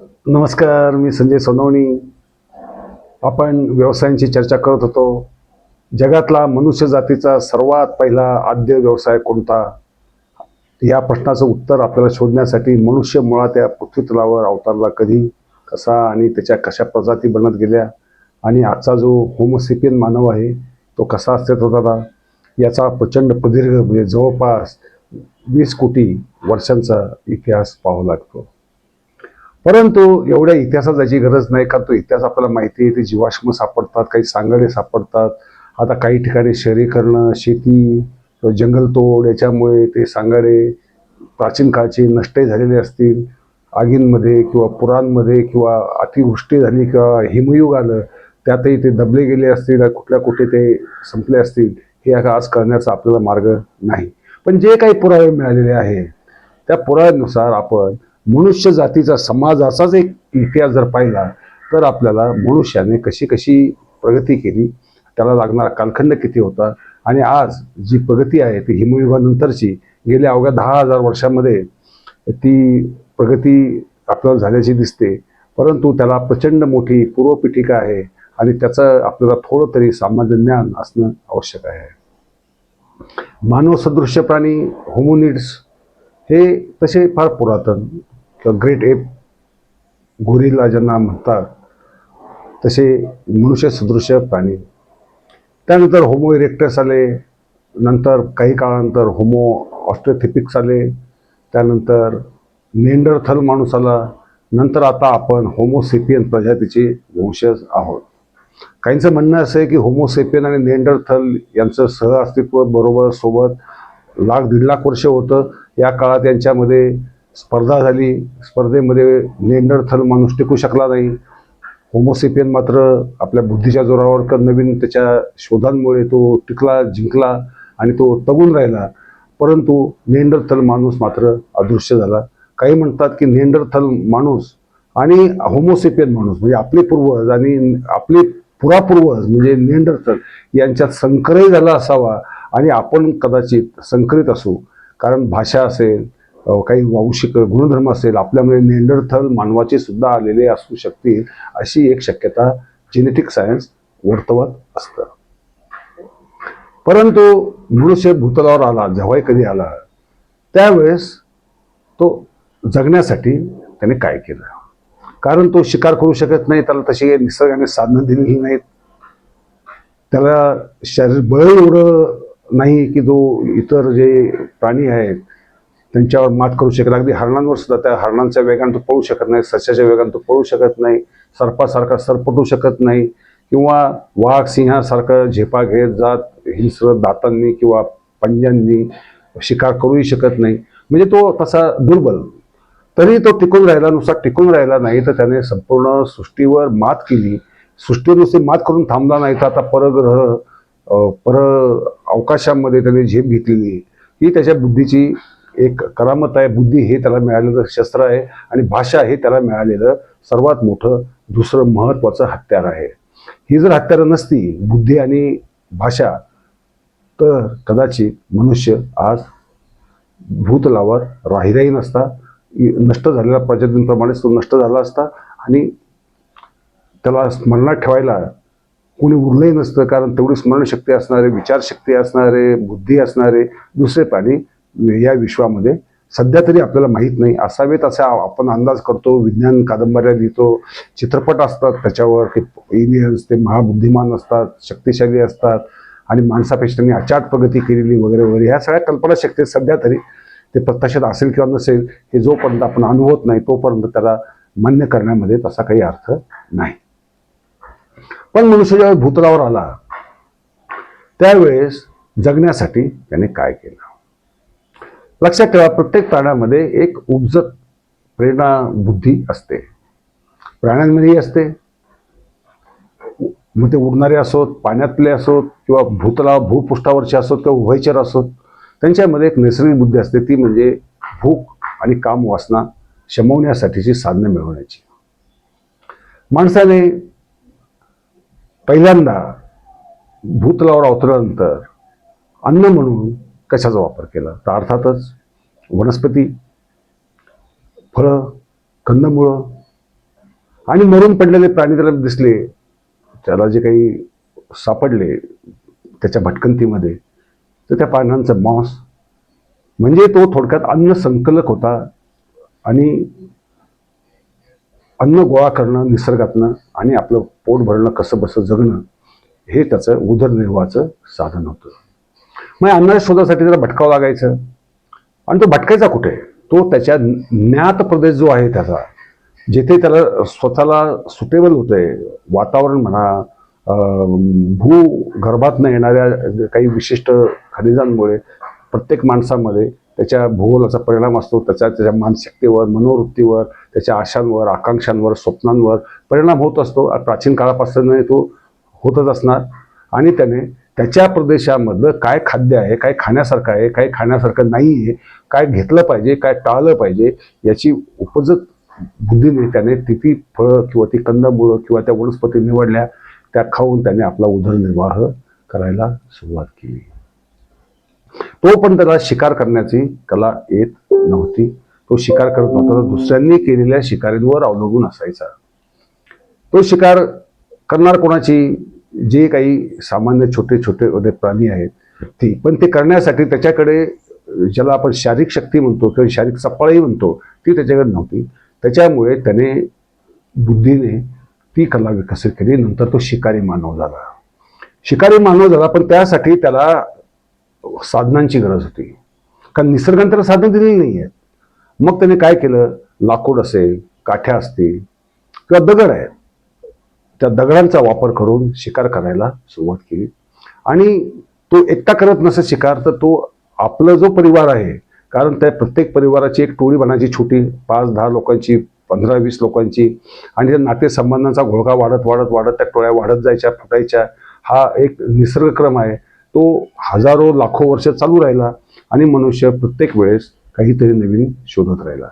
नमस्कार मी संजय सोनवणी. आपण व्यवसायांची चर्चा करत होतो. जगातला मनुष्य जातीचा सर्वात पहिला आद्य व्यवसाय कोणता? या प्रश्नाचं उत्तर आपल्याला शोधण्यासाठी मनुष्य मुळात या पृथ्वीतलावर अवतारला कधी कसा आणि त्याच्या कशा प्रजाती बनत गेल्या आणि आजचा जो होमोसिपियन मानव आहे तो कसा अस्तित्व होता याचा प्रचंड प्रदीर्घ म्हणजे जवळपास वीस कोटी वर्षांचा इतिहास पाहावा लागतो. परंतु एवढ्या इतिहासात जायची गरज नाही कारण तो इतिहास आपल्याला माहिती आहे ते जीवाश्म सापडतात काही सांगाडे सापडतात. आता काही ठिकाणी शहरीकरण शेती जंगलतोड याच्यामुळे ते सांगाडे प्राचीन काळचे नष्टही झालेले असतील. आगींमध्ये किंवा पुरांमध्ये किंवा अतिवृष्टी झाली किंवा हिमयुग आलं त्यातही ते दबले गेले असतील कुठल्या कुठे ते संपले असतील हे आज करण्याचा आपल्याला मार्ग नाही. पण जे काही पुरावे मिळालेले आहे त्या पुराव्यानुसार आपण मनुष्य जातीचा समाजाचाच एक इतिहास जर पाहिला तर आपल्याला मनुष्याने कशी कशी प्रगती केली त्याला लागणारा कालखंड किती होता आणि आज जी प्रगती आहे ती हिमयुगानंतरची गेल्या अवघ्या दहा हजार वर्षामध्ये ती प्रगती आपल्याला झाल्याची दिसते. परंतु त्याला प्रचंड मोठी पूर्वपीठिका आहे आणि त्याचं आपल्याला थोडं तरी सामान्य ज्ञान असणं आवश्यक आहे. मानव सदृश्य प्राणी होमोनिड्स हे तसे फार पुरातन किंवा ग्रेट एप गोरीला ज्यांना म्हणतात तसे मनुष्य सदृश प्राणी. त्यानंतर होमो इरेक्टस आले नंतर काही काळानंतर होमो ऑस्ट्रोथिपिक्स आले त्यानंतर नेंडरथल माणूस आला नंतर आता आपण होमोसेपियन प्रजातीचे वंशज आहोत. काहींचं म्हणणं असं आहे की होमोसेपियन आणि नेंडरथल यांचं सहअस्तित्व बरोबर सोबत लाख दीड लाख वर्ष होतं. या काळात यांच्यामध्ये स्पर्धा झाली. स्पर्धेमध्ये नेंडरथल माणूस टिकू शकला नाही. होमोसेपियन मात्र आपल्या बुद्धीच्या जोरावर क- नवीन त्याच्या शोधांमुळे तो टिकला जिंकला आणि तो तगून राहिला. परंतु नेंडरथल माणूस मात्र अदृश्य झाला. काही म्हणतात की नेंडरथल माणूस आणि होमोसेपियन माणूस म्हणजे आपले पूर्वज आणि आपले पुरापूर्वज म्हणजे नेंडरथल यांच्यात संकरही झाला असावा आणि आपण कदाचित संकरित असू. कारण भाषा असेल काही वांशिक गुणधर्म असेल आपल्यामध्ये नेंडरथल मानवाचे सुद्धा आलेले असू शकतील अशी एक शक्यता जेनेटिक सायन्स वर्तवत असतं. परंतु मनुष्य भूतलावर आला जेव्हाही कधी आला त्यावेळेस तो जगण्यासाठी त्याने काय केलं? कारण तो शिकार करू शकत नाही त्याला तशी निसर्गाने साधनं दिलेली नाहीत. त्याला शरीर बळ एवढं नाही की जो इतर जे प्राणी आहेत त्यांच्यावर मात करू शकत अगदी हरणांवर सुद्धा त्या हरणांच्या वेगानं तो पळू शकत नाही सस्याच्या वेगानं तो पळू शकत नाही सर्पासारखा सरपटू शकत नाही किंवा वाघ सिंहासारखं झेपा घेत जात हिंस्र दातांनी किंवा पंजांनी शिकार करूही शकत नाही. म्हणजे तो तसा दुर्बल. तरी तो टिकून राहिला नुसता टिकून राहिला नाही तर त्याने संपूर्ण सृष्टीवर मात केली. सृष्टीवर नुसती मात करून थांबला नाही तर आता परग्रह पर अवकाशामध्ये त्याने झेप घेतलेली ही त्याच्या बुद्धीची एक करामत आहे बुद्धी हे त्याला मिळालेलं शस्त्र आहे आणि भाषा हे त्याला मिळालेलं सर्वात मोठं दुसरं महत्त्वाचं हत्यार आहे. ही जर हत्यारं नसती बुद्धी आणि भाषा तर कदाचित मनुष्य आज भूतलावर राहिलाही नसता नष्ट झालेल्या प्रजातींप्रमाणेच तो नष्ट झाला असता आणि त्याला स्मरणात ठेवायला कोणी उरलंही नसतं कारण तेवढी स्मरणशक्ती असणारे विचारशक्ती असणारे बुद्धी असणारे दुसरे प्राणी या विश्वामध्ये सध्या तरी आपल्याला माहीत नाही. असावेत असे आपण अंदाज करतो विज्ञान कादंबऱ्या लिहितो चित्रपट असतात त्याच्यावर की एलियन्स ते महाबुद्धिमान असतात शक्तिशाली असतात आणि माणसापेक्षा त्यांनी अचाट प्रगती केलेली वगैरे वगैरे ह्या सगळ्या कल्पना कल्पनाशक्ती सध्या तरी ते प्रत्यक्षात असेल किंवा नसेल हे जोपर्यंत आपण अनुभवत नाही तोपर्यंत त्याला मान्य करण्यामध्ये तसा काही अर्थ नाही. पण मनुष्य ज्यावेळेस भूतलावर आला त्यावेळेस जगण्यासाठी त्याने काय केलं? लक्षात ठेवा प्रत्येक प्राण्यामध्ये एक उपजत प्रेरणा बुद्धी असते. प्राण्यांमध्येही असते. मग ते उडणारे असोत पाण्यातले असोत किंवा भूतला भूपृष्ठावरचे असोत किंवा उभयचर असोत त्यांच्यामध्ये एक नैसर्गिक बुद्धी असते. ती म्हणजे भूक आणि काम वासना शमवण्यासाठीची साधनं मिळवण्याची. माणसाने पहिल्यांदा भूतलावर अवतरल्यानंतर अन्न म्हणून कशाचा वापर केला? तर अर्थातच वनस्पती फळं कंदमुळं आणि मरून पडलेले प्राणी त्याला दिसले त्याला जे काही सापडले त्याच्या भटकंतीमध्ये तर त्या पानांचा मांस म्हणजे तो थोडक्यात अन्न संकलक होता आणि अन्न गोळा करणं निसर्गातनं आणि आपलं पोट भरणं कसं बसं जगणं हे त्याचं उदरनिर्वाहाचं साधन होतं. मग अन्नाच्या शोधासाठी त्याला भटकावं लागायचं. आणि तो भटकायचा कुठे? तो त्याच्या ज्ञात प्रदेश जो आहे त्याचा जिथे त्याला स्वतःला सुटेबल होतंय. वातावरण म्हणा अं, भू गर्भातनं येणाऱ्या काही विशिष्ट खनिजांमुळे प्रत्येक माणसामध्ये त्याच्या भूगोलाचा परिणाम असतो. त्याच्या त्याच्या मानसिकतेवर मनोवृत्तीवर त्याच्या आशांवर आकांक्षांवर स्वप्नांवर परिणाम होत असतो. प्राचीन काळापासून तो होतच असणार. आणि त्याने त्याच्या प्रदेशामधलं काय खाद्य आहे काय खाण्यासारखं आहे काय खाण्यासारखं नाही आहे काय घेतलं पाहिजे काय टाळलं पाहिजे याची उपजत बुद्धीने त्याने ती ती फळं किंवा ती कंदमुळं किंवा त्या वनस्पती निवडल्या त्या खाऊन त्याने आपला उदरनिर्वाह करायला सुरुवात केली. तो पण त्याला शिकार करण्याची कला येत नव्हती. तो शिकार करत नव्हता तर दुसऱ्यांनी केलेल्या शिकारींवर अवलंबून असायचा. तो शिकार करणार कोणाची? जे काही सामान्य छोटे छोटे वगैरे प्राणी आहेत ती पण ते करण्यासाठी त्याच्याकडे ज्याला आपण शारीरिक शक्ती म्हणतो किंवा शारीरिक सफाळी म्हणतो ती त्याच्याकडे नव्हती. त्याच्यामुळे त्याने बुद्धीने ती कला विकसित केली नंतर तो शिकारी मानव झाला. शिकारी मानव झाला पण त्यासाठी त्याला साधनांची गरज होती. कारण निसर्गाने त्याला साधनं दिलेली नाही आहेत मग त्याने काय केलं? लाकूड असेल काठ्या असतील किंवा दगड आहेत. त्या दगडांचा वापर करून शिकार करायला सुरुवात केली. आणि तो एकटा करत नसे शिकार तर तो आपला जो परिवार आहे कारण त्या प्रत्येक परिवाराची एक टोळी बनायची छोटी पाच दहा लोकांची पंधरा वीस लोकांची आणि त्या नातेसंबंधांचा घोळका वाढत वाढत वाढत त्या टोळ्या वाढत जायच्या फुटायच्या हा एक निसर्गक्रम आहे. तो हजारो लाखो वर्ष चालू राहिला आणि मनुष्य प्रत्येक वेळेस काहीतरी नवीन शोधत राहिला.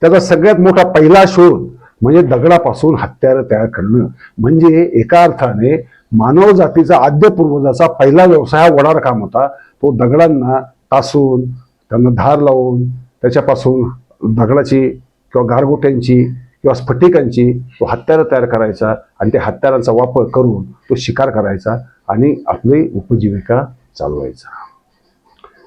त्याचा सगळ्यात मोठा पहिला शोध म्हणजे दगडापासून हत्यारं तयार करणं. म्हणजे एका अर्थाने मानव जातीचा आद्य पूर्वजाचा पहिला व्यवसाय हा वडार काम होता. तो दगडांना तासून त्यांना धार लावून त्याच्यापासून दगडाची किंवा गारगोट्यांची किंवा स्फटिकांची तो हत्यारं तयार करायचा आणि त्या हत्यारांचा वापर करून तो शिकार करायचा आणि आपली उपजीविका चालवायचा.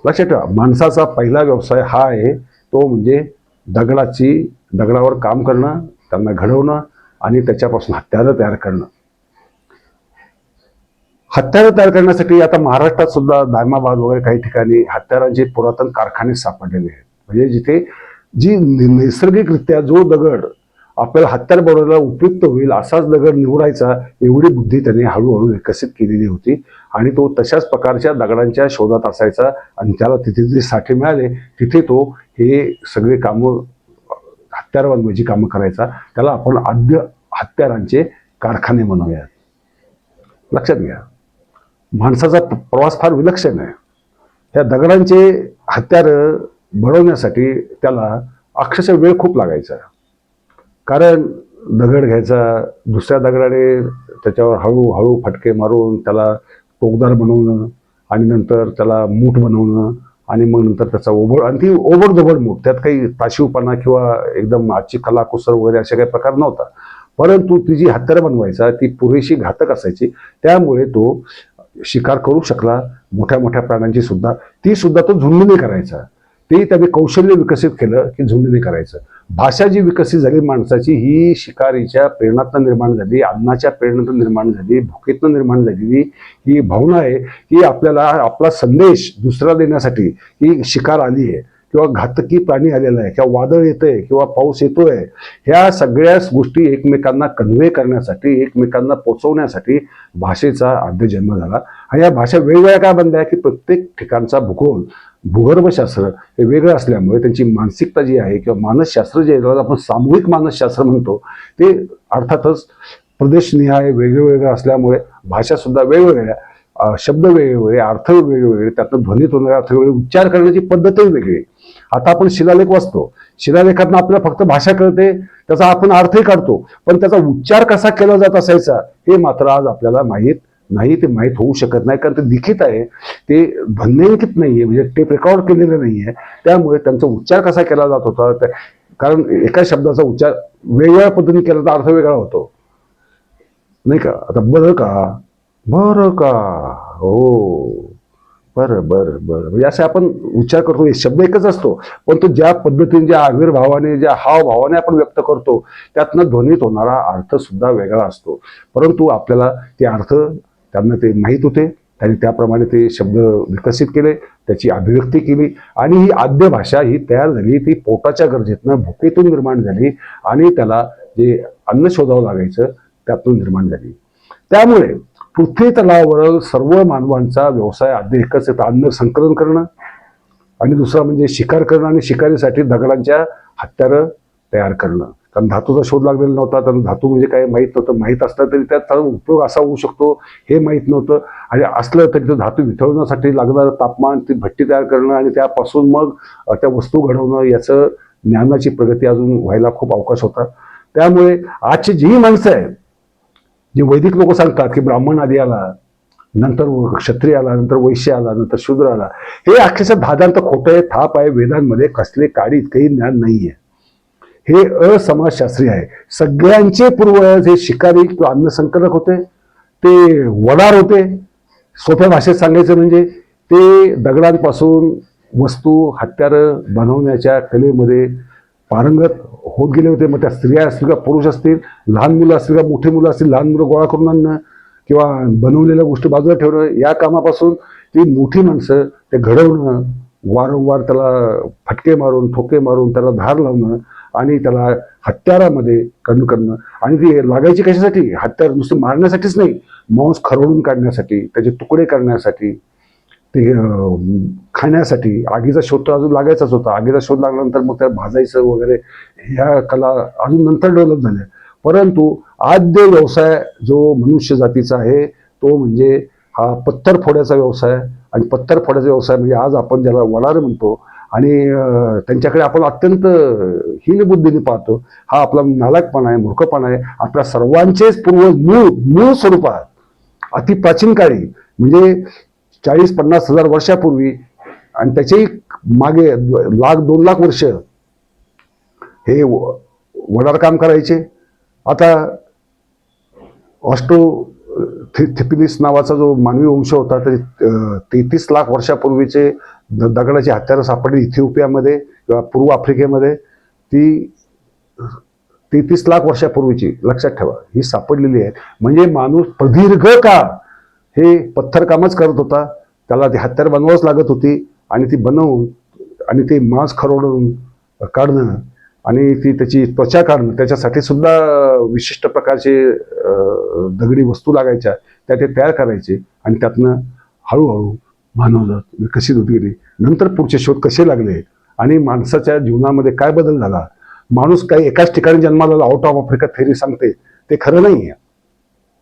लक्षात ठेवा माणसाचा पहिला व्यवसाय हा आहे तो म्हणजे दगडाची दगडावर काम करणं त्यांना घडवणं आणि त्याच्यापासून हत्यारं तयार करणं. हत्यारं तयार करण्यासाठी आता महाराष्ट्रात सुद्धा दायमाबाद वगैरे काही ठिकाणी हत्यारांचे पुरातन कारखाने सापडलेले आहेत. म्हणजे जिथे जी नि- नैसर्गिकरित्या जो दगड आपल्याला हत्यार बनवायला उपयुक्त होईल असाच दगड निवडायचा एवढी बुद्धी त्याने हळूहळू विकसित केलेली होती आणि तो तशाच प्रकारच्या दगडांच्या शोधात असायचा आणि त्याला तिथे जे साठे मिळाले तिथे तो हे सगळे कामं हत्यार बनवायची म्हणजे कामं करायचा. त्याला आपण आद्य हत्यारांचे कारखाने बनवूयात लक्षात घ्या. माणसाचा प्रवास फार विलक्षण आहे. त्या दगडांचे हत्यार बनवण्यासाठी त्याला अक्षरशः वेळ खूप लागायचा. कारण दगड घ्यायचा दुसऱ्या दगडाने त्याच्यावर हळूहळू फटके मारून त्याला टोकदार बनवणं आणि नंतर त्याला मूठ बनवणं आणि मग नंतर त्याचा ओबड आणि ती ओबडधोबड मूठ. त्यात काही ताशिवपणा किंवा एकदम आजची कलाकुसर वगैरे असे काही प्रकार नव्हता. परंतु ती जी हत्यारं बनवायचा ती पुरेशी घातक असायची. त्यामुळे तो शिकार करू शकला. मोठ्या मोठ्या प्राण्यांची सुद्धा. ती सुद्धा तो झुंडूने करायचा. ते त्याने कौशल्य विकसित केलं की झुंडीने करायचं. भाषा जी विकसित झाली माणसाची ही शिकारीच्या प्रेरणातनं निर्माण झाली अन्नाच्या प्रेरणातून निर्माण झाली भुकेतनं निर्माण झालेली ही भावना आहे की आपल्याला आपला संदेश दुसरा देण्यासाठी ही शिकार आली आहे. किंवा घातकी प्राणी आलेला आहे किंवा वादळ येतंय किंवा पाऊस येतोय ह्या सगळ्याच गोष्टी एकमेकांना कन्व्हे करण्यासाठी एकमेकांना पोचवण्यासाठी भाषेचा आद्य जन्म झाला. आणि या भाषा वेगवेगळ्या काय बनल्या की प्रत्येक ठिकाणचा भूगोल भूगर्भशास्त्र हे वेगळं असल्यामुळे त्यांची मानसिकता जी आहे किंवा मानसशास्त्र जे आहे आपण सामूहिक मानसशास्त्र म्हणतो ते अर्थातच प्रदेशनिहाय वेगळं वेगळं असल्यामुळे भाषासुद्धा वेगवेगळ्या शब्द वेगवेगळे अर्थ वेगवेगळे त्यातनं ध्वनीत होणारे अर्थ वेगळे उच्चार करण्याची पद्धतही वेगळी आता आपण शिलालेख वाचतो. शिलालेखातनं आपल्याला फक्त भाषा कळते त्याचा आपण अर्थही काढतो. पण त्याचा उच्चार कसा केला जात असायचा हे मात्र आज आपल्याला माहीत नाही ते माहीत होऊ शकत नाही. कारण ते लिखित आहे. ते ध्वन्यांकित नाही आहे म्हणजे टेप रेकॉर्ड केलेलं नाही आहे त्यामुळे त्यांचा उच्चार कसा केला जात होता त्या- कारण एका शब्दाचा उच्चार वेगवेगळ्या पद्धतीने केला तर अर्थ वेगळा होतो. नाही का? आता बरं का? बरं का? हो. बरं बरं बरं. म्हणजे असे आपण उच्चार करतो हे शब्द एकच असतो. पण तो ज्या पद्धतीने ज्या आविर्भावाने ज्या हावभावाने आपण व्यक्त करतो त्यातनं ध्वनीत होणारा अर्थ सुद्धा वेगळा असतो. परंतु आपल्याला ते अर्थ त्यांना ते माहीत होते. त्यांनी त्याप्रमाणे ते शब्द विकसित केले त्याची अभिव्यक्ती केली. आणि ही आद्य भाषा ही तयार झाली ती पोटाच्या गरजेतनं भुकेतून निर्माण झाली आणि त्याला जे अन्न शोधावं लागायचं त्यातून निर्माण झाली. त्यामुळे पृथ्वी तलावावर सर्व मानवांचा व्यवसाय आधी एकच येतो अन्न संकलन करणं. आणि दुसरा म्हणजे शिकार करणं आणि शिकारीसाठी दगडांच्या हत्यारं तयार करणं. कारण धातूचा शोध लागलेला नव्हता तर धातू म्हणजे काय माहीत नव्हतं. माहीत असलं तरी त्याचा उपयोग असा होऊ शकतो हे माहीत नव्हतं. आणि असलं तरी तो धातू विथळण्यासाठी लागणारं तापमान ती भट्टी तयार करणं आणि त्यापासून मग त्या वस्तू घडवणं याचं ज्ञानाची प्रगती अजून व्हायला खूप अवकाश होता. त्यामुळे आजची जी माणसं आहेत जे वैदिक लोक सांगतात की ब्राह्मण आधी आला नंतर क्षत्रिय आला नंतर वैश्य आला नंतर शूद्र आला. हे अक्षरशः धादांत खोटं आहे थाप आहे वेदांमध्ये कसले काडी इतकंही ज्ञान नाहीये. हे असमाजशास्त्री आहे. सगळ्यांचे पूर्वज हे शिकारी किंवा अन्नसंकलक होते ते वडार होते. सोप्या भाषेत सांगायचं म्हणजे ते दगडांपासून वस्तू हत्यारं बनवण्याच्या कलेमध्ये पारंगत होत गेले होते. मग त्या स्त्रिया असतील का पुरुष असतील लहान मुलं असतील का मोठी मुलं असतील लहान मुलं गोळा करून आणणं किंवा बनवलेल्या गोष्टी बाजूला ठेवणं या कामापासून ती मोठी माणसं ते घडवणं वारंवार त्याला फटके मारून ठोके मारून त्याला धार लावणं आणि त्याला हत्यारामध्ये करणं करणं. आणि ती लागायची कशासाठी? हत्यार नुसतं मारण्यासाठीच नाही मांस खरवडून काढण्यासाठी त्याचे तुकडे करण्यासाठी ते खाण्यासाठी. आगीचा शोध तर अजून लागायचाच होता. आगीचा शोध लागल्यानंतर मग त्या भाजायचं वगैरे ह्या कला अजून नंतर डेव्हलप झाल्या. परंतु आद्य व्यवसाय जो मनुष्य जातीचा आहे तो म्हणजे हा पत्थर फोड्याचा व्यवसाय आणि पत्थर फोड्याचा व्यवसाय म्हणजे आज आपण ज्याला वडार म्हणतो आणि त्यांच्याकडे आपण अत्यंत हीन बुद्धीने पाहतो. हा आपला नालाकपणा आहे मूर्खपणा आहे. आपल्या सर्वांचेच पूर्वज मूळ मूळ स्वरूपात. अति प्राचीन काळी. म्हणजे चाळीस पन्नास हजार वर्षापूर्वी आणि त्याच्याही मागे लाख दोन लाख वर्ष हे वडार काम करायचे. आता ऑस्ट्रो थि- थिपिलिस नावाचा जो मानवी वंश होता ते तेहतीस लाख वर्षापूर्वीचे द- दगडाची हत्यारं सापडली इथिओपियामध्ये किंवा पूर्व आफ्रिकेमध्ये. ती तेहतीस लाख वर्षापूर्वीची लक्षात ठेवा ही सापडलेली आहे. म्हणजे माणूस प्रदीर्घ काळ हे पत्थरकामच करत होता. त्याला ती हत्यार बनवावंच लागत होती आणि ती बनवून आणि ते मांस खरवडून काढणं आणि ती त्याची त्वचा काढणं त्याच्यासाठी सुद्धा विशिष्ट प्रकारचे दगडी वस्तू लागायच्या. त्या ते तयार करायचे आणि त्यातनं हळूहळू मानवजात विकसित होत गेली. नंतर पुढचे शोध कसे लागले आणि माणसाच्या जीवनामध्ये काय बदल झाला? माणूस काही एकाच ठिकाणी जन्माला आउट ऑफ आफ्रिका थेरी सांगते. ते खरं नाही आहे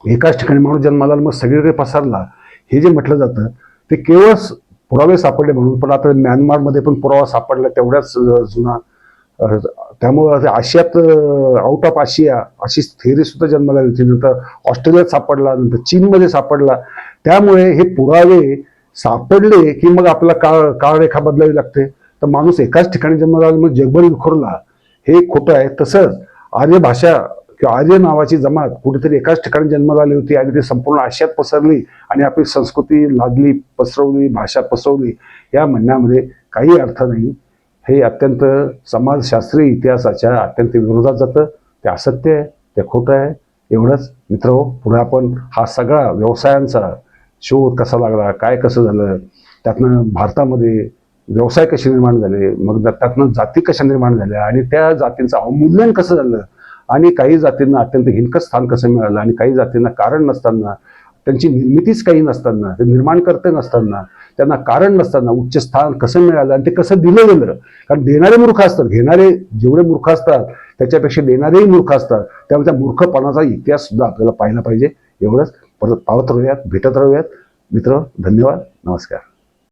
एकाच ठिकाणी माणूस जन्माला मग सगळीकडे पसरला हे जे म्हटलं जातं ते केवळ स- पुरावे सापडले म्हणून पण आता म्यानमारमध्ये पण पुरावा सापडला तेवढ्याच जुना त्यामुळं आता आशियात आउट ऑफ आशिया अशी थेअरी सुद्धा जन्माला आली होती. नंतर ऑस्ट्रेलियात सापडला नंतर चीनमध्ये सापडला. त्यामुळे हे पुरावे सापडले की मग आपला काळ काळरेखा बदलावी लागते? तर माणूस एकाच ठिकाणी जन्माला मग जगभर विखुरला. हे खोटं आहे. तसंच आर्य भाषा किंवा आर्य नावाची जमात कुठेतरी एकाच ठिकाणी जन्माला आली होती आणि ती संपूर्ण आशियात पसरली आणि आपली संस्कृती लादली पसरवली भाषा पसरवली या म्हणण्यामध्ये काही अर्थ नाही. हे अत्यंत समाजशास्त्रीय इतिहासाच्या अत्यंत विरोधात जातं. ते असत्य आहे ते खोटं आहे. एवढंच. मित्र हो, पुढे आपण हा सगळा व्यवसायांचा शोध कसा लागला काय कसं झालं त्यातनं भारतामध्ये व्यवसाय कसे निर्माण झाले मग त्यातनं जाती कशा निर्माण झाल्या आणि त्या जातींचं अवमूल्यन कसं झालं आणि काही जातींना अत्यंत हिनकस स्थान कसं मिळालं आणि काही जातींना कारण नसताना त्यांची निर्मितीच काही नसताना ते निर्माणकर्ते नसताना त्यांना कारण नसताना उच्च स्थान कसं मिळालं आणि ते कसं दिलं गेलं कारण देणारे मूर्ख असतात घेणारे जेवढे मूर्ख असतात त्याच्यापेक्षा देणारेही मूर्ख असतात. त्यामुळे त्या मूर्खपणाचा इतिहास सुद्धा आपल्याला पाहिला पाहिजे. एवढंच. परत पावत राहूयात भेटत राहूयात. मित्र धन्यवाद. नमस्कार.